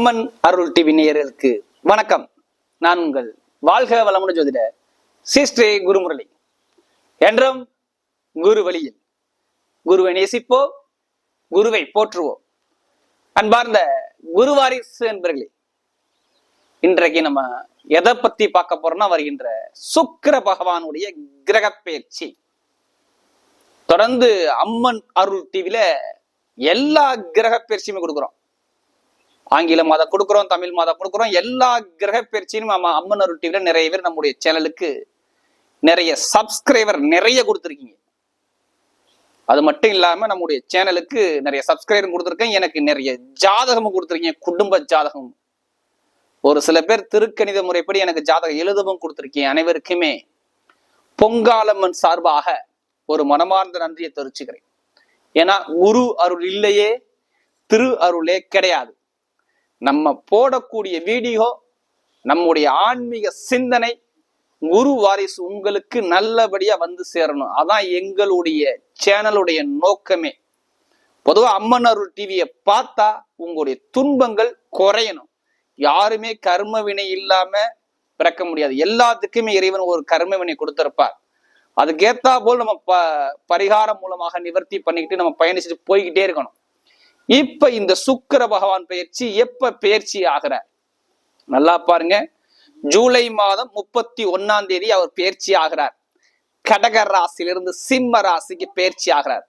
அம்மன் அருள் TV நேயர்களுக்கு வணக்கம். நான் உங்கள் வாழ்க வளமுடன் ஜோதிட சிஸ்ரே குருமுரளி. என்றும் குரு வழியில் குருவை நேசிப்போ குருவை போற்றுவோம். அன்பார்ந்த குருவாரிசு என்பர்களே இன்றைக்கு நம்ம எதை பத்தி பார்க்க போறோம்னா வருகின்ற சுக்கிர பகவானுடைய கிரக பயிற்சி. தொடர்ந்து அம்மன் அருள் டிவில எல்லா கிரக பயிற்சியுமே கொடுக்குறோம். ஆங்கில மாதம் கொடுக்குறோம் தமிழ் மாதம் கொடுக்குறோம் எல்லா கிரக பயிற்சியும் நம்ம அம்மன் அருள் டிவில நிறைய பேர் நம்முடைய சேனலுக்கு நிறைய சப்ஸ்கிரைபர் நிறைய கொடுத்துருக்கீங்க. அது மட்டும் இல்லாம நம்முடைய சேனலுக்கு நிறைய சப்ஸ்கிரைபர் கொடுத்துருக்கேன். எனக்கு நிறைய ஜாதகமும் கொடுத்துருக்கீங்க குடும்ப ஜாதகம். ஒரு சில பேர் திருக்கணித முறைப்படி எனக்கு ஜாதகம் எழுதவும் கொடுத்துருக்கீங்க. அனைவருக்குமே பொங்காலம்மன் சார்பாக ஒரு மனமார்ந்த நன்றியை தெரிவிச்சுக்கிறேன். ஏன்னா குரு அருள் இல்லையே திரு அருளே கிடையாது. நம்ம போடக்கூடிய வீடியோ நம்முடைய ஆன்மீக சிந்தனை குரு வாரிசு உங்களுக்கு நல்லபடியா வந்து சேரணும். அதான் எங்களுடைய சேனலுடைய நோக்கமே. பொதுவாக அம்மன் அருள் டிவியை பார்த்தா உங்களுடைய துன்பங்கள் குறையணும். யாருமே கர்ம வினை இல்லாம பிறக்க முடியாது. எல்லாத்துக்குமே இறைவன் ஒரு கர்ம வினை கொடுத்திருப்பார். அதுக்கேத்தா போல் நம்ம ப பரிகாரம் மூலமாக நிவர்த்தி பண்ணிக்கிட்டு நம்ம பயணிச்சுட்டு போய்கிட்டே இருக்கணும். இப்ப இந்த சுக்கிர பகவான் பயிற்சி எப்ப பயிற்சி ஆகிறார் நல்லா பாருங்க. ஜூலை மாதம் முப்பத்தி ஒன்னாம் தேதி அவர் பயிற்சி ஆகிறார். கடக ராசியிலிருந்து சிம்ம ராசிக்கு பயிற்சி ஆகிறார்.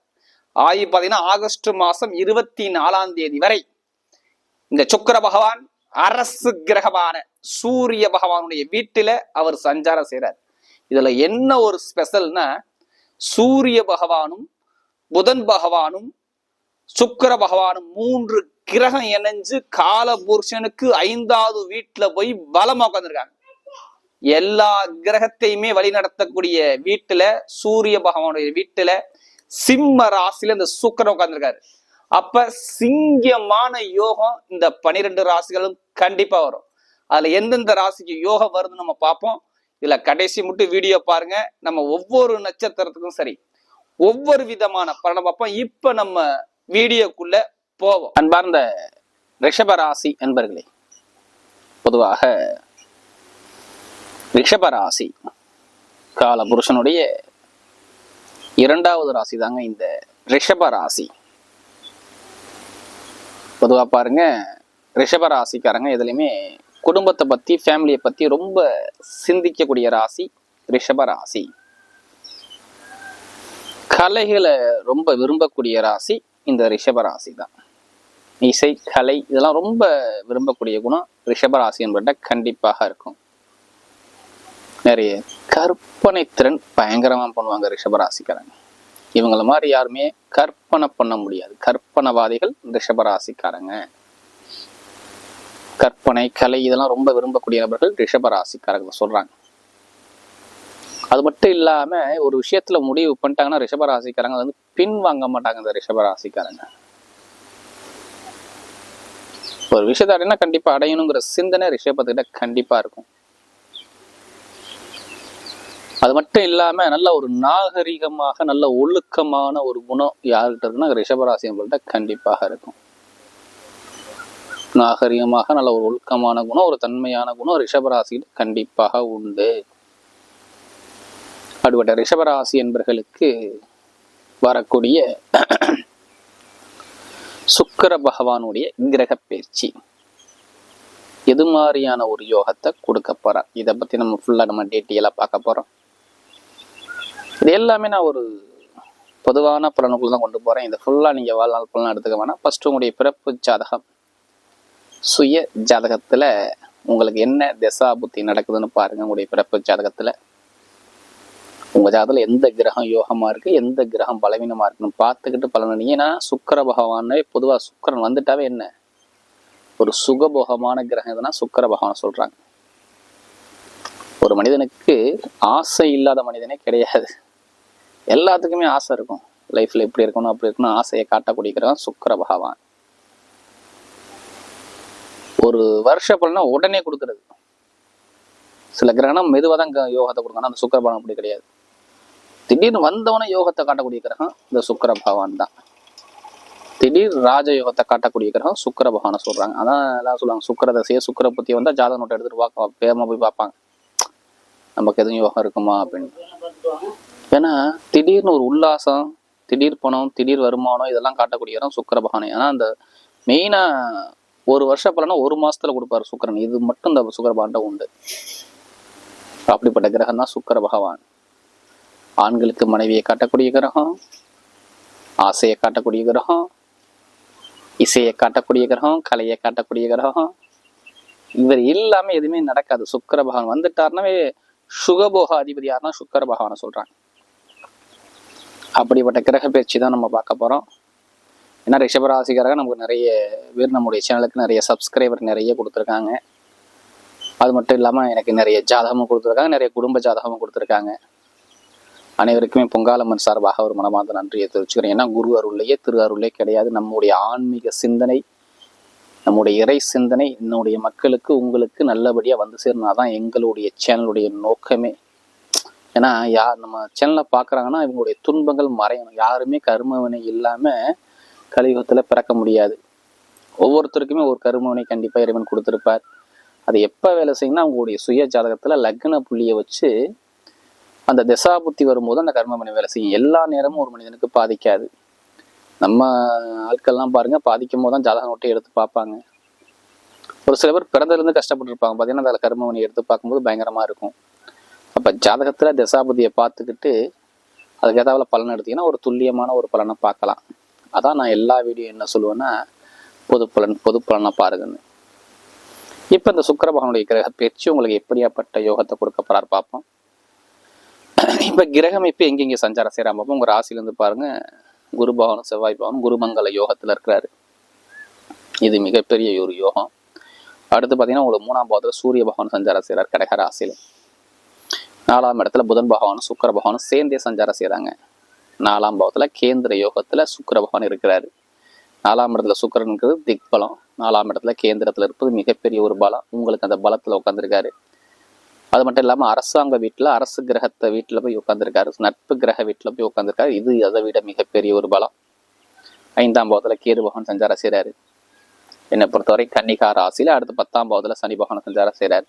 ஆகி பாத்தீங்கன்னா ஆகஸ்ட் மாசம் இருபத்தி நாலாம் தேதி வரை இந்த சுக்கிர பகவான் அரசு கிரகமான சூரிய பகவானுடைய வீட்டுல அவர் சஞ்சாரம் செய்கிறார் இதுல என்ன ஒரு ஸ்பெஷல்னா சூரிய பகவானும் புதன் பகவானும் சுக்கிர பகவானும் மூன்று கிரகம் இணைஞ்சு கால புருஷனுக்கு ஐந்தாவது வீட்டுல போய் பலமா உட்காந்துருக்காங்க எல்லா கிரகத்தையுமே வழி நடத்தக்கூடிய வீட்டுல சூரிய பகவானுடைய வீட்டுல சிம்ம ராசியில இந்த சுக்கரன் உட்காந்துருக்காரு அப்ப சிங்கமான யோகம் இந்த பனிரெண்டு ராசிகளும் கண்டிப்பா வரும். அதுல எந்தெந்த ராசிக்கு யோகம் வருதுன்னு நம்ம பார்ப்போம். இதுல கடைசி மட்டும் வீடியோ பாருங்க. நம்ம ஒவ்வொரு நட்சத்திரத்துக்கும் சரி. ஒவ்வொரு விதமான பலனை பார்ப்போம். இப்ப நம்ம வீடியோக்குள்ள போவோம். அன்பார்ந்த ரிஷபராசி என்பர்களே பொதுவாக ரிஷபராசி கால புருஷனுடைய இரண்டாவது ராசி தாங்க இந்த ரிஷபராசி. பொதுவாக பாருங்க ரிஷபராசிக்காரங்க எதுலையுமே குடும்பத்தை பற்றி ஃபேமிலியை பற்றி ரொம்ப சிந்திக்கக்கூடிய ராசி ரிஷபராசி. கலைகளை ரொம்ப விரும்பக்கூடிய ராசி இந்த ரிஷபராசி தான் இசை கலை இதெல்லாம் ரொம்ப விரும்பக்கூடிய குணம் ரிஷபராசி என்பட்ட கண்டிப்பாக இருக்கும். நிறைய கற்பனை திறன் பயங்கரமா பண்ணுவாங்க ரிஷபராசிக்காரங்க. இவங்கள மாதிரி யாருமே கற்பனை பண்ண முடியாது. கற்பனவாதிகள் ரிஷபராசிக்காரங்க. கற்பனை கலை இதெல்லாம் ரொம்ப விரும்பக்கூடிய நபர்கள் ரிஷபராசிக்காரங்க சொல்றாங்க. அது மட்டும் இல்லாம ஒரு விஷயத்துல முடிவு பண்ணிட்டாங்கன்னா ரிஷபராசிக்காரங்க வந்து பின் வாங்க மாட்டாங்க இந்த ரிஷபராசிக்காரங்க ஒரு விஷயத்தை அடையினா கண்டிப்பா அடையணுங்கிற சிந்தனை ரிஷபத்துக்கிட்ட கண்டிப்பா இருக்கும். அது மட்டும் இல்லாம நல்ல ஒரு நாகரிகமாக நல்ல ஒழுக்கமான ஒரு குணம் யாருக்கிட்ட இருக்குன்னா ரிஷபராசிங்கள்ட்ட கண்டிப்பாக இருக்கும். நாகரிகமாக நல்ல ஒரு ஒழுக்கமான குணம் ஒரு தன்மையான குணம் ரிஷபராசியில் கண்டிப்பாக உண்டு. அப்படிப்பட்ட ரிஷபராசி என்பர்களுக்கு வரக்கூடிய சுக்கர பகவானுடைய கிரக பயிற்சி எது மாதிரியான ஒரு யோகத்தை கொடுக்க போறார் இதை பத்தி நம்ம ஃபுல்லா நம்ம டீட்டெயிலாக பார்க்க போறோம். இது எல்லாமே நான் ஒரு பொதுவான பலனுக்குள்ள தான் கொண்டு போறேன். இதை ஃபுல்லா நீங்க வாழ்நாள் பலன் எடுத்துக்க வேணாம். ஃபர்ஸ்ட் உங்களுடைய பிறப்பு ஜாதகம். சுய ஜாதகத்துல உங்களுக்கு என்ன திசா புத்தி நடக்குதுன்னு பாருங்க. உங்களுடைய பிறப்பு ஜாதகத்துல. உங்க ஜாதத்தில் எந்த கிரகம் யோகமா இருக்கு எந்த கிரகம் பலவீனமா இருக்குன்னு பார்த்துக்கிட்டு பலன் ஏன்னா சுக்கர பகவானே பொதுவா சுக்கரன் வந்துட்டாவே என்ன? ஒரு சுகபோகமான கிரகம் எதுனா சுக்கர பகவான் சொல்றாங்க. ஒரு மனிதனுக்கு ஆசை இல்லாத மனிதனே கிடையாது. எல்லாத்துக்குமே ஆசை இருக்கும். லைஃப்ல இப்படி இருக்கணும் அப்படி இருக்கணும் ஆசையை காட்டக்கூடிய கிரகம் சுக்கர பகவான். ஒரு வருஷ பலனா உடனே கொடுக்கறது. சில கிரகணம் மெதுவாக தான் யோகத்தை கொடுக்கணும். அந்த சுக்கர பகவான் அப்படி கிடையாது. திடீர்னு வந்தவன யோகத்தை காட்டக்கூடிய கிரகம் இந்த சுக்கர பகவான் தான். திடீர் ராஜயோகத்தை காட்டக்கூடிய கிரகம் சுக்கர பகவானை சொல்றாங்க. அதான் எல்லாம் சொல்லுவாங்க. சுக்கர தசையை சுக்கர புத்தி வந்தா ஜாதக நோட்டை எடுத்துட்டு பார்க்க பேரமா போய் பார்ப்பாங்க. நமக்கு எதுவும் யோகம் இருக்குமா அப்படின்னு. ஏன்னா திடீர்னு ஒரு உல்லாசம் திடீர் பணம் திடீர் வருமானம் இதெல்லாம் காட்டக்கூடிய இடம் சுக்கர பகவானை. ஏன்னா அந்த மெயினா ஒரு வருஷ பலனா ஒரு மாசத்துல கொடுப்பாரு சுக்கரன். இது மட்டும் இந்த சுக்கர பகவான் உண்டு. அப்படிப்பட்ட கிரகம் தான் சுக்கர பகவான். ஆண்களுக்கு மனைவியை காட்டக்கூடிய கிரகம் ஆசையை காட்டக்கூடிய கிரகம் இசையை காட்டக்கூடிய கிரகம் கலையை காட்டக்கூடிய கிரகம். இவர் எல்லாமே எதுவுமே நடக்காது. சுக்கர பகவான் வந்துட்டாருனாவே சுகபோக அதிபதி யாருன்னா சுக்கர பகவானை சொல்றாங்க. அப்படிப்பட்ட கிரக பயிற்சி தான் நம்ம பார்க்க போறோம். ஏன்னா ரிஷபராசிக்காரங்க நமக்கு நிறைய பேர் நம்முடைய சேனலுக்கு நிறைய சப்ஸ்கிரைபர் நிறைய கொடுத்துருக்காங்க. அது மட்டும் இல்லாமல் எனக்கு நிறைய ஜாதகமும் கொடுத்துருக்காங்க நிறைய குடும்ப ஜாதகமும் கொடுத்துருக்காங்க. அனைவருக்குமே பொங்காலம்மன் சார்பாக ஒரு மனமார்ந்த நன்றியை தெரிவிச்சுக்கிறேன். ஏன்னா குரு அருள்லையே திரு அருளே கிடையாது. நம்முடைய ஆன்மீக சிந்தனை நம்முடைய இறை சிந்தனை என்னுடைய மக்களுக்கு உங்களுக்கு நல்லபடியாக வந்து சேரணும் தான் எங்களுடைய சேனலுடைய நோக்கமே. ஏன்னா யார் நம்ம சேனலை பார்க்குறாங்கன்னா இவங்களுடைய துன்பங்கள் மறையணும். யாருமே கருமவினை இல்லாமல் கலியுகத்தில் பிறக்க முடியாது. ஒவ்வொருத்தருக்குமே ஒரு கருமவினை கண்டிப்பாக இறைவன் கொடுத்துருப்பார். அது எப்போ வேலை செய்யணும்னா அவங்களுடைய சுய ஜாதகத்தில் லக்ன புள்ளியை வச்சு அந்த திசாபுத்தி வரும்போது அந்த கர்மமணி வேலை செய்யும். எல்லா நேரமும் ஒரு மனிதனுக்கு பாதிக்காது. நம்ம ஆட்கள்லாம் பாருங்க பாதிக்கும் போது தான் ஜாதகம் நோட்டை எடுத்து பார்ப்பாங்க. ஒரு சில பேர் பிறந்திருந்து கஷ்டப்பட்டு இருப்பாங்க பார்த்தீங்கன்னா அதில் கர்மமணி எடுத்து பார்க்கும்போது பயங்கரமாக இருக்கும். அப்போ ஜாதகத்தில் திசாபுத்தியை பார்த்துக்கிட்டு அதுக்கேற்றாவில் பலன் எடுத்தீங்கன்னா ஒரு துல்லியமான ஒரு பலனை பார்க்கலாம். அதான் நான் எல்லா வீடியோ என்ன சொல்லுவேன்னா பொது பலன் பொது பலனை பாருங்கன்னு. இப்போ இந்த சுக்கிர பகவானுடைய கிரக பேச்சு உங்களுக்கு எப்படியாப்பட்ட யோகத்தை கொடுக்க போறார் பார்ப்போம். இப்போ கிரகம் இப்போ எங்கெங்கே சஞ்சாரம் செய்கிறாம பார்ப்போம் உங்கள் ராசிலேருந்து பாருங்க. குருபவனும் செவ்வாய் பவனும் குருமங்கல யோகத்தில் இருக்கிறாரு இது மிகப்பெரிய ஒரு யோகம். அடுத்து பார்த்தீங்கன்னா உங்களுக்கு மூணாம் பாவத்தில் சூரிய பகவான் சஞ்சாரம் செய்கிறார் கடக ராசியில். நாலாம் இடத்துல புதன் பகவானும் சுக்கிர பகவானும் சேர்ந்தே சஞ்சாரம் செய்கிறாங்க நாலாம் பாவத்துல கேந்திர யோகத்துல சுக்கிர பகவான் இருக்கிறாரு. நாலாம் இடத்துல சுக்கிரன்கிறது திக் பலம் நாலாம் இடத்துல கேந்திரத்துல இருப்பது மிகப்பெரிய ஒரு பலம். உங்களுக்கு அந்த பலத்துல உட்காந்துருக்காரு அது மட்டும் இல்லாமல் அரசாங்க வீட்டில் அரசு கிரகத்தை வீட்டில் போய் உட்காந்துருக்காரு நட்பு கிரக வீட்டில் போய் உட்காந்துருக்காரு இது அதை விட மிகப்பெரிய ஒரு பலம்? ஐந்தாம் பாவத்தில் கேது பகவான் சஞ்சாரம் செய்கிறாரு என்னை பொறுத்தவரை கன்னிகா ராசியில் அடுத்து பத்தாம் பாவத்தில் சனி பகவான் சஞ்சாரம் செய்கிறாரு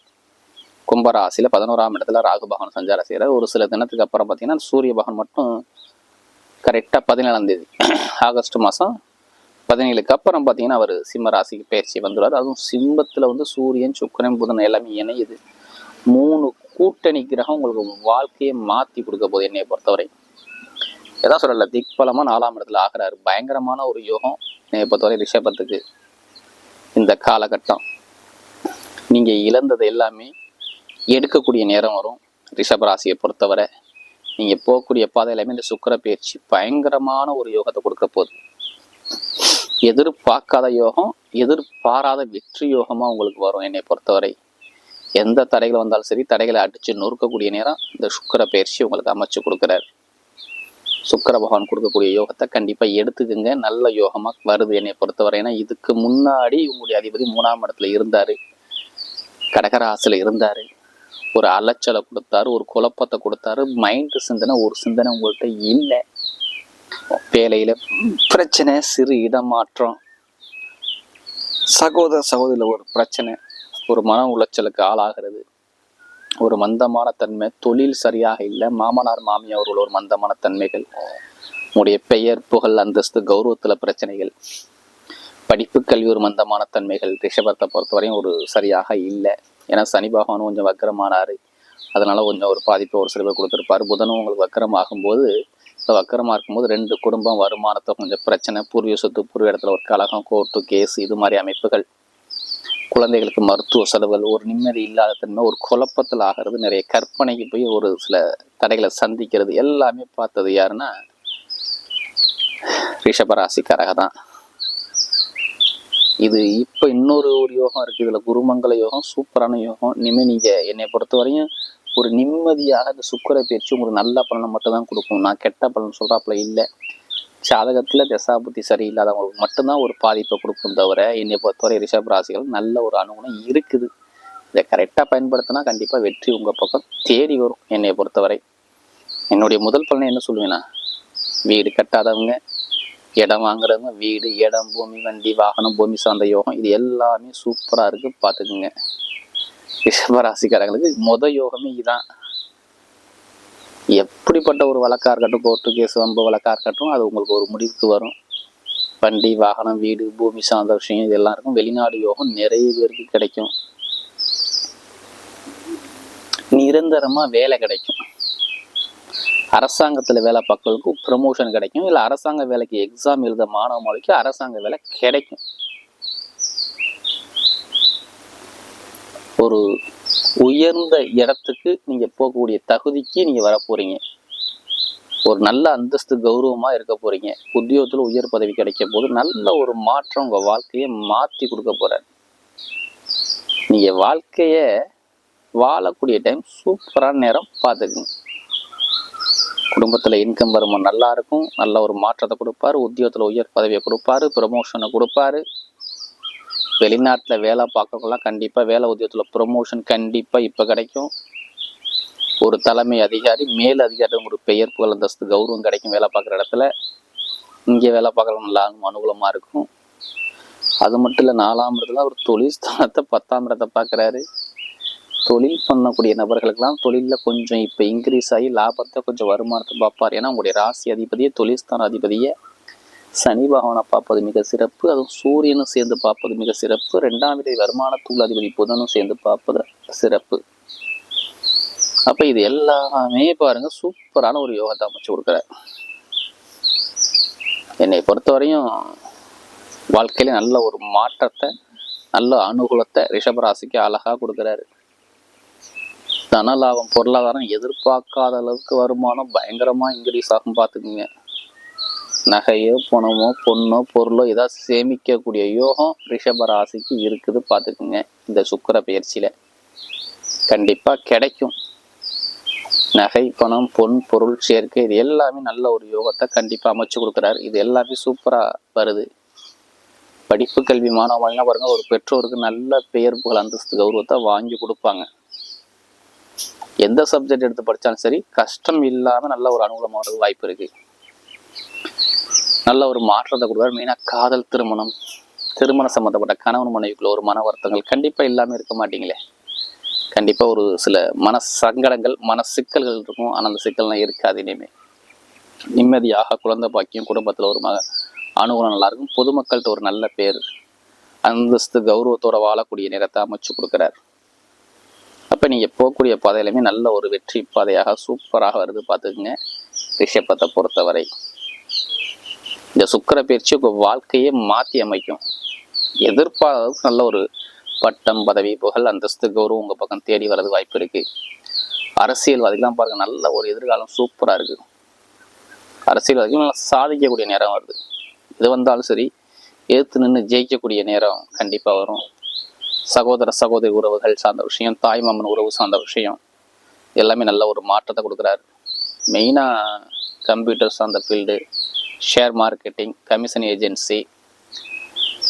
கும்ப ராசியில பதினோராம் இடத்துல ராகு பகவான் சஞ்சாரம் செய்கிறார் ஒரு சில தினத்துக்கு அப்புறம் பார்த்தீங்கன்னா சூரிய பகவான் மட்டும் கரெக்டாக பதினேழாம் தேதி ஆகஸ்ட் மாதம் பதினேழுக்கு அப்புறம் பார்த்தீங்கன்னா அவர் சிம்ம ராசிக்கு பயிற்சி வந்துடுவார் அதுவும் சிம்மத்தில் வந்து சூரியன் சுக்கரன் புதன் எல்லாமே இணையுது. மூணு கூட்டணி கிரகம் உங்களுக்கு வாழ்க்கையை மாற்றி கொடுக்க போகுது என்னைய பொறுத்தவரை. எதா சொல்லல திக்பலமாக நாலாம் இடத்துல ஆகிறாரு. பயங்கரமான ஒரு யோகம் என்னையை பொறுத்தவரை ரிஷபத்துக்கு இந்த காலகட்டம். நீங்கள் இழந்தது எல்லாமே எடுக்கக்கூடிய நேரம் வரும். ரிஷபராசியை பொறுத்தவரை நீங்கள் போகக்கூடிய பாதை எல்லாமே இந்த சுக்கிர பயிற்சி பயங்கரமான ஒரு யோகத்தை கொடுக்க போகுது. எதிர்பார்க்காத யோகம் எதிர்பாராத வெற்றி யோகமாக உங்களுக்கு வரும் என்னை பொறுத்தவரை. எந்த தடைகள் வந்தாலும் சரி தடைகளை அடித்து நொறுக்கக்கூடிய நேரம் இந்த சுக்கிர பயிற்சி உங்களுக்கு அமைச்சு கொடுக்குறாரு. சுக்கர பகவான் கொடுக்கக்கூடிய யோகத்தை கண்டிப்பாக எடுத்துக்கோங்க. நல்ல யோகமாக வருது என்னை பொறுத்தவரை. ஏன்னா இதுக்கு முன்னாடி உங்களுடைய அதிபதி மூணாம் இடத்துல இருந்தார். கடகராசில் இருந்தார். ஒரு அலைச்சலை கொடுத்தாரு ஒரு குழப்பத்தை கொடுத்தாரு. மைண்டு சிந்தனை ஒரு சிந்தனை உங்கள்கிட்ட இல்லை. வேலையில் பிரச்சனை சிறு இடமாற்றம். சகோதர சகோதரில் ஒரு பிரச்சனை. ஒரு மன உளைச்சலுக்கு ஆளாகிறது. ஒரு மந்தமான தன்மை. தொழில் சரியாக இல்லை. மாமனார் மாமியார்கள் ஒரு மந்தமான தன்மைகள். உங்களுடைய பெயர் புகழ் அந்தஸ்து கௌரவத்துல பிரச்சனைகள். படிப்பு கல்வி ஒரு மந்தமான தன்மைகள். ரிஷபத்தை பொறுத்தவரையும் ஒரு சரியாக இல்லை. ஏன்னா சனி பகவானும் கொஞ்சம் வக்கரமானாரு. அதனால கொஞ்சம் ஒரு பாதிப்பை ஒரு சில பேர் கொடுத்துருப்பாரு. புதனும் உங்களுக்கு வக்கரம் ஆகும்போது வக்கரமாக இருக்கும்போது ரெண்டு குடும்பம் வருமானத்தை கொஞ்சம் பிரச்சனை பூர்வீக சொத்து பூர்வ இடத்துல ஒரு கழகம் கோர்ட்டு கேஸ் இது மாதிரி அமைப்புகள் குழந்தைகளுக்கு மருத்துவ செலவுகள் ஒரு நிம்மதி இல்லாத தன்மை ஒரு குழப்பத்தில் ஆகிறது நிறைய கற்பனைக்கு போய் ஒரு சில தடைகளை சந்திக்கிறது எல்லாமே பார்த்தது யாருன்னா ரிஷபராசிக்காரக தான். இது இப்போ இன்னொரு ஒரு யோகம் இருக்குது இதில் குருமங்கல யோகம் சூப்பரான யோகம். இனிமேல் நீங்கள் என்னை பொறுத்தவரையும் ஒரு நிம்மதியாக இந்த சுக்கர பயிற்சி உங்களுக்கு நல்ல பலனை மட்டும் தான் கொடுக்கும். நான் கெட்ட பலன் சொல்கிறாப்புல இல்லை. ஜாதகத்துல தசாபுத்தி சரியில்லாதவங்களுக்கு மட்டும்தான் ஒரு பாதிப்பை கொடுக்கும் தவிர என்னை பொறுத்தவரை ரிஷப் ராசிகள் நல்ல ஒரு அனுகுணம் இருக்குது. இதை கரெக்டாக பயன்படுத்தினா கண்டிப்பாக வெற்றி உங்கள் பக்கம் தேடி வரும் என்னை பொறுத்தவரை. என்னுடைய முதல் பலனை என்ன சொல்லுவேன்னா வீடு கட்டாதவங்க இடம் வாங்குறவங்க வீடு இடம் பூமி வண்டி வாகனம் பூமி சார்ந்த யோகம் இது எல்லாமே சூப்பராக இருக்குது பார்த்துக்குங்க. ரிஷபராசிக்காரங்களுக்கு மொதல் யோகமே இதுதான் எப்படிப்பட்ட ஒரு வழக்கா இருக்கட்டும் கோர்ட்டு கேஸ் வம்பு வழக்கா இருக்கட்டும் அது உங்களுக்கு ஒரு முடிவுக்கு வரும். வண்டி வாகனம் வீடு பூமி சார்ந்த விஷயம் இது எல்லாருக்கும் வெளிநாடு யோகம் நிறைய பேருக்கு கிடைக்கும். நிரந்தரமா வேலை கிடைக்கும். அரசாங்கத்துல வேலை பார்க்கறதுக்கு ப்ரமோஷன் கிடைக்கும். இல்ல அரசாங்க வேலைக்கு எக்ஸாம் எழுத மாணவ மொழிக்கு அரசாங்க வேலை கிடைக்கும். ஒரு உயர்ந்த இடத்துக்கு நீங்க போகக்கூடிய தகுதிக்கு நீங்க வர போறீங்க. ஒரு நல்ல அந்தஸ்து கௌரவமா இருக்க போறீங்க. உத்தியோகத்துல உயர் பதவி கிடைக்கும் போது நல்ல ஒரு மாற்றம் உங்க வாழ்க்கையை மாத்தி கொடுக்க போறாரு. நீங்க வாழ்க்கைய வாழக்கூடிய டைம் சூப்பரான நேரம் பார்த்துக்குங்க. குடும்பத்துல இன்கம் வருமானம் நல்லா இருக்கும். நல்ல ஒரு மாற்றத்தை கொடுப்பாரு. உத்தியோகத்துல உயர் பதவியை கொடுப்பாரு. ப்ரமோஷனை கொடுப்பாரு. வெளிநாட்டில் வேலை பார்க்கறவங்களாம் கண்டிப்பாக வேலை உத்தியோகத்துல ப்ரொமோஷன் கண்டிப்பாக இப்போ கிடைக்கும். ஒரு தலைமை அதிகாரி மேல் அதிகாரி ஒரு பெயர் புகழ் அந்தஸ்து கௌரவம் கிடைக்கும் வேலை பார்க்குற இடத்துல. இங்கே வேலை பார்க்குறவங்க எல்லாருக்கும் அனுகூலமாக இருக்கும். அது மட்டும் இல்லை நாலாம் இடத்துல ஒரு தொழில் ஸ்தானத்தை பத்தாம் இடத்தை பார்க்குறாரு. தொழில் பண்ணக்கூடிய நபர்களுக்கெல்லாம் தொழிலில் கொஞ்சம் இப்போ இன்க்ரீஸ் ஆகி லாபத்தை கொஞ்சம் வருமானத்தை பார்ப்பார். ஏன்னா உங்களுடைய ராசி அதிபதியை தொழில் ஸ்தான அதிபதியை சனி பகவானை பார்ப்பது மிக சிறப்பு. அதுவும் சூரியனும் சேர்ந்து பார்ப்பது மிக சிறப்பு. ரெண்டாம் விதை வருமான தூள் அதிபதி புதனும் சேர்ந்து பார்ப்பது சிறப்பு. அப்ப இது எல்லாமே பாருங்க சூப்பரான ஒரு யோகத்தை அமைச்சு கொடுக்குறாரு. என்னை பொறுத்தவரையும் வாழ்க்கையில நல்ல ஒரு மாற்றத்தை நல்ல அனுகூலத்தை ரிஷபராசிக்கு அழகா கொடுக்குறாரு. தன லாபம் பொருளாதாரம் எதிர்பார்க்காத அளவுக்கு வருமானம் பயங்கரமா இன்க்ரீஸ் ஆகும் பார்த்துக்குங்க. நகையோ பணமோ பொண்ணோ பொருளோ ஏதாவது சேமிக்கக்கூடிய யோகம் ரிஷப ராசிக்கு இருக்குது பார்த்துக்குங்க இந்த சுக்கர பயிற்சியில். கண்டிப்பாக கிடைக்கும். நகை பணம் பொன் பொருள் சேர்க்கை இது எல்லாமே நல்ல ஒரு யோகத்தை கண்டிப்பாக அமைச்சு கொடுக்குறாரு. இது எல்லாமே சூப்பராக வருது. படிப்பு கல்வி மாணவர்கள்லாம் பாருங்க ஒரு பெற்றோருக்கு நல்ல பெயர் புகழ் அந்தஸ்து கௌரவத்தை வாங்கி கொடுப்பாங்க. எந்த சப்ஜெக்ட் எடுத்து படித்தாலும் சரி கஷ்டம் இல்லாமல் நல்ல ஒரு அனுகூலமாக வாய்ப்பு இருக்குது நல்ல ஒரு மாற்றத்தை கொடுக்குறாரு மெயினாக காதல் திருமணம் திருமணம் சம்மந்தப்பட்ட கணவன் மனைவிக்குள்ள ஒரு மன வருத்தங்கள் கண்டிப்பாக இல்லாமல் இருக்க மாட்டீங்களே. கண்டிப்பாக ஒரு சில மன சங்கடங்கள் மன சிக்கல்கள் இருக்கும். ஆனால் அந்த சிக்கல்லாம் இருக்காது இனிமே. நிம்மதியாக குழந்தை பாக்கியம் குடும்பத்தில் ஒரு மக அனுகூலம் நல்லா இருக்கும். பொதுமக்கள்கிட்ட ஒரு நல்ல பேர் அந்தஸ்து கௌரவத்தோட வாழக்கூடிய நேரத்தை அமைச்சு கொடுக்குறாரு. அப்போ நீங்கள் போகக்கூடிய பாதையிலுமே நல்ல ஒரு வெற்றி பாதையாக சூப்பராக வருது பார்த்துக்குங்க. ரிஷபத்தை பொறுத்தவரை. இந்த சுக்கிர பயிற்சி உங்கள் வாழ்க்கையை மாற்றி அமைக்கும். எதிர்பாராத நல்ல ஒரு பட்டம் பதவி புகழ் அந்தஸ்து கௌரவம் உங்கள் பக்கம் தேடி வர்றது வாய்ப்பு இருக்குது அரசியல்வாதிகள்லாம் பாருங்கள் நல்ல ஒரு எதிர்காலம் சூப்பராக இருக்குது அரசியல்வாதிகள் நல்லா சாதிக்கக்கூடிய நேரம் வருது. இது வந்தாலும் சரி எதிர்த்து நின்று ஜெயிக்கக்கூடிய நேரம் கண்டிப்பாக வரும். சகோதர சகோதரி உறவுகள் சார்ந்த விஷயம் தாய் மாமன் உறவு சார்ந்த விஷயம் எல்லாமே நல்ல ஒரு மாற்றத்தை கொடுக்குறாரு. மெயினாக கம்ப்யூட்டர் சார்ந்த field share marketing commission agency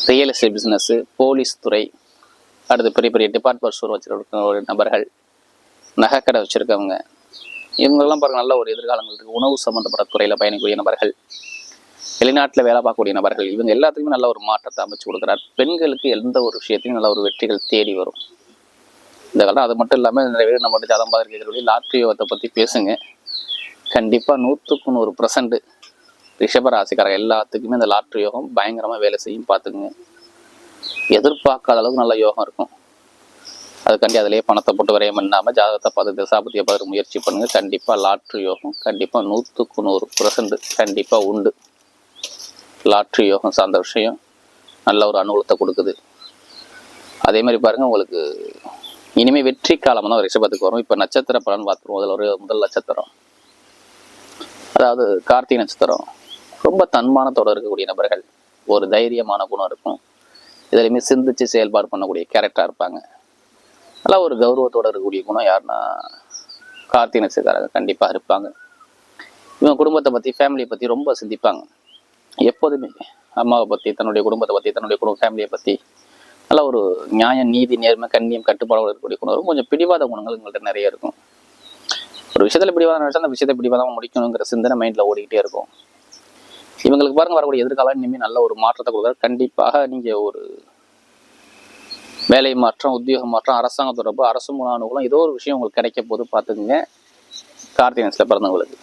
real estate business police துறை அடுத்து பெரிய பெரிய டிபார்ட்மெண்ட் ஸ்டோர் வச்சுருக்கிற நபர்கள் நகைக்கடை வச்சுருக்கவங்க இவங்கெல்லாம் பாருங்க நல்ல ஒரு எதிர்காலங்கள் இருக்குது உணவு சம்மந்தப்பட்ட துறையில் பயணிக்கக்கூடிய நபர்கள் வெளிநாட்டில் வேலை பார்க்கக்கூடிய நபர்கள் இவங்க எல்லாத்துக்குமே நல்ல ஒரு மாற்றத்தை அமைச்சு கொடுக்குறார். பெண்களுக்கு எந்த ஒரு விஷயத்தையும் நல்ல ஒரு வெற்றிகள் தேடி வரும். இந்த காலம் அது மட்டும் இல்லாமல் நிறைய பேர் நம்ம ஜாதம் பார்க்கக்கூடிய லாட்ரி யோகத்தை பற்றி பேசுங்க. கண்டிப்பாக நூற்றுக்கு நூறு பர்சன்ட் ரிஷபராசிக்காரங்க எல்லாத்துக்குமே இந்த லாட்ரி யோகம் பயங்கரமாக வேலை செய்யும் பார்த்துக்குங்க. எதிர்பார்க்காத அளவுக்கு நல்ல யோகம் இருக்கும். அதுக்காண்டி அதிலேயே பணத்தை போட்டு வரைய பண்ணாமல் ஜாதகத்தை பார்த்து திசாபதியை பார்த்து முயற்சி பண்ணுங்கள் கண்டிப்பாக லாட்ரி யோகம் கண்டிப்பாக நூற்றுக்கு நூறு பர்சன்ட் கண்டிப்பாக உண்டு. லாட்ரி யோகம் சார்ந்த விஷயம். நல்ல ஒரு அனுகூலத்தை கொடுக்குது. அதே மாதிரி பாருங்கள் உங்களுக்கு இனிமேல் வெற்றி காலம் தான் ரிஷபத்துக்கு வரும். இப்போ நட்சத்திர பலன் பார்த்துருவோம். அதில் ஒரு முதல் நட்சத்திரம். அதாவது கார்த்திகை நட்சத்திரம். ரொம்ப தன்மானத்தோட இருக்கக்கூடிய நபர்கள். ஒரு தைரியமான குணம் இருக்கும். இதுலையுமே சிந்திச்சு செயல்பாடு பண்ணக்கூடிய கேரக்டராக இருப்பாங்க. நல்லா ஒரு கௌரவத்தோட இருக்கக்கூடிய குணம் யாருன்னா கார்த்திகை நட்சத்திரக்காரங்க கண்டிப்பாக இருப்பாங்க. இவங்க குடும்பத்தை பற்றி ஃபேமிலியை பற்றி ரொம்ப சிந்திப்பாங்க. எப்போதுமே அம்மாவை பற்றி தன்னுடைய குடும்பத்தை பற்றி தன்னுடைய குடும்ப ஃபேமிலியை பற்றி நல்ல ஒரு நியாயம் நீதி நேர்மை கண்ணியம் கட்டுப்பாடோடு இருக்கக்கூடிய குணம். கொஞ்சம் பிடிவாத குணங்கள் உங்கள்கிட்ட நிறைய இருக்கும். ஒரு விஷயத்தில் பிடிவாத நினைச்சா அந்த விஷயத்தை பிடிவாதமாக முடிக்கணுங்கிற சிந்தனை மைண்டில் ஓடிக்கிட்டே இருக்கும். இவங்களுக்கு பாருங்க வரக்கூடிய எதிர்காலம் இனிமேல் நல்ல ஒரு மாற்றத்தை கொடுக்குறாரு கண்டிப்பாக நீங்க ஒரு வேலை மாற்றம் உத்தியோக மாற்றம் அரசாங்க தொடர்பு அரசு மூல அனுகூலம் ஏதோ ஒரு விஷயம் உங்களுக்கு கிடைக்க போது பார்த்துக்குங்க. கார்த்திகன்ஸ்ல பிறந்தவங்களுக்கு.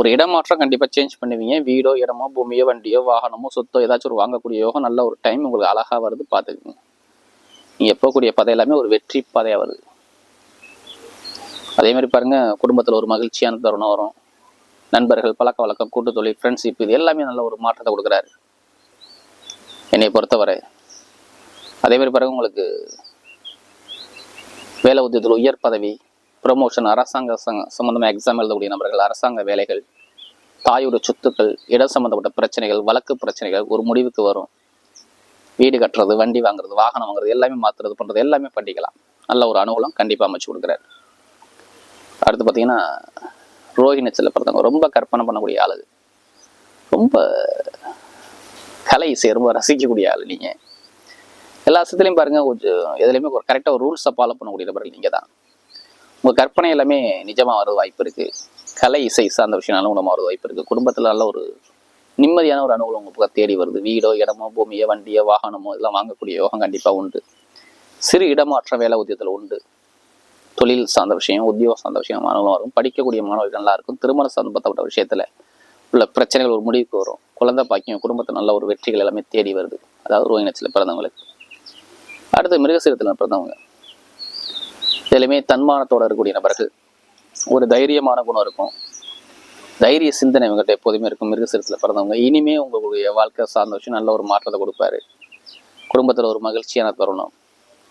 ஒரு இடமாற்றம் கண்டிப்பாக சேஞ்ச் பண்ணுவீங்க. வீடோ இடமோ பூமியோ வண்டியோ வாகனமோ சொத்தோ ஏதாச்சும் ஒரு வாங்கக்கூடிய யோகம் நல்ல ஒரு டைம் உங்களுக்கு அழகா வருது பார்த்துக்குங்க. நீங்கள் போகக்கூடிய பதை எல்லாமே ஒரு வெற்றி பதையாக வருது. அதே மாதிரி பாருங்க குடும்பத்தில் ஒரு மகிழ்ச்சியான தருணம் வரும். நண்பர்கள் பழக்க வழக்கம் கூட்டுத்தொழில் ஃப்ரெண்ட்ஷிப் இது எல்லாமே நல்ல ஒரு மாற்றத்தை கொடுக்குறாரு. என்னை பொறுத்தவரை. அதே மாதிரி பிறகு உங்களுக்கு வேலை உத்தியத்தில் உயர் பதவி ப்ரொமோஷன் அரசாங்க சங்க- எக்ஸாம் எழுதக்கூடிய நபர்கள் அரசாங்க வேலைகள் தாயோட சொத்துக்கள் இடம் சம்பந்தப்பட்ட பிரச்சனைகள் வழக்கு பிரச்சனைகள் ஒரு முடிவுக்கு வரும். வீடு கட்டுறது வண்டி வாங்குறது வாகனம் வாங்குறது எல்லாமே மாத்துறது பண்ணுறது எல்லாமே பண்ணிக்கலாம். நல்ல ஒரு அனுகூலம் கண்டிப்பாக அமைச்சு கொடுக்குறாரு. அடுத்து பார்த்தீங்கன்னா ரோஹிணத்தில் பிறந்தவங்க ரொம்ப கற்பனை பண்ணக்கூடிய ஆளு ரொம்ப கலை இசை ரொம்ப ரசிக்கக்கூடிய ஆள் நீங்கள் எல்லா விஷயத்துலையும் பாருங்க கொஞ்சம் எதுலையுமே ஒரு கரெக்டாக ஒரு ரூல்ஸை ஃபாலோ பண்ணக்கூடிய நபர்கள் நீங்கள் தான் உங்கள் கற்பனை எல்லாமே நிஜமாக வர வாய்ப்பு இருக்குது கலை இசை சார்ந்த விஷயம் அனுகூலமாக வர வாய்ப்பு இருக்குது குடும்பத்தில் நல்ல ஒரு நிம்மதியான ஒரு அனுகூலம் உங்கள் பக்கம் தேடி வருது. வீடோ இடமோ பூமியோ வண்டியோ வாகனமோ இதெல்லாம் வாங்கக்கூடிய யோகம் கண்டிப்பாக உண்டு. சிறு இடமாற்ற வேலை உத்தியத்தில் உண்டு. தொழில் சார்ந்த விஷயம் உத்தியோகம் சார்ந்த விஷயம் மாணவர்களும் வரும். படிக்கக்கூடிய மாணவர்கள் நல்லா இருக்கும். திருமணம் சம்பந்தப்பட்ட விஷயத்துல உள்ள பிரச்சனைகள் ஒரு முடிவுக்கு வரும். குழந்தை பாக்கியம் குடும்பத்தில் நல்ல ஒரு வெற்றிகள் எல்லாமே தேடி வருது. அதாவது ரோஹினத்தில் பிறந்தவங்களுக்கு. அடுத்து மிருகசீரத்தில் பிறந்தவங்க. இதுலையுமே தன்மானத்தோட இருக்கக்கூடிய நபர்கள். ஒரு தைரியமான குணம் இருக்கும். தைரிய சிந்தனை இவங்ககிட்ட எப்போதுமே இருக்கும். மிருகசீரத்தில் பிறந்தவங்க. இனிமே உங்களுடைய வாழ்க்கை சார்ந்த விஷயம் நல்ல ஒரு மாற்றத்தை கொடுப்பாரு. குடும்பத்தில் ஒரு மகிழ்ச்சியான தருணம்.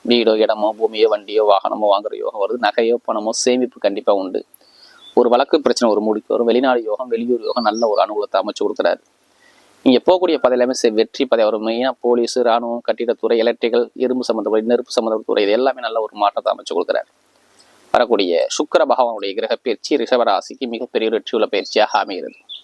வீடோ இடமோ பூமியோ வண்டியோ வாகனமோ வாங்குற யோகம் வருது நகையோ பணமோ சேமிப்பு கண்டிப்பாக உண்டு. ஒரு வழக்கு பிரச்சனை ஒரு முடிக்கு வரும். வெளிநாடு யோகம் வெளியூர் யோகம் நல்ல ஒரு அனுகூலத்தை அமைச்சு கொடுக்குறாரு. இங்கே போகக்கூடிய பதவி எல்லாமே வெற்றி பதவி வரும் மெயினாக போலீஸ் ராணுவம் கட்டிடத்துறை எலக்ட்ரிக்கல் இரும்பு சம்மந்தப்பட்ட நெருப்பு சம்மந்தப்பட்ட துறை இது எல்லாமே நல்ல ஒரு மாற்றத்தை அமைச்சு கொடுக்குறாரு. வரக்கூடிய சுக்கர பகவானுடைய கிரக பயிற்சி ரிஷபராசிக்கு மிகப்பெரிய வெற்றியுள்ள பயிற்சியாக அமைகிறது.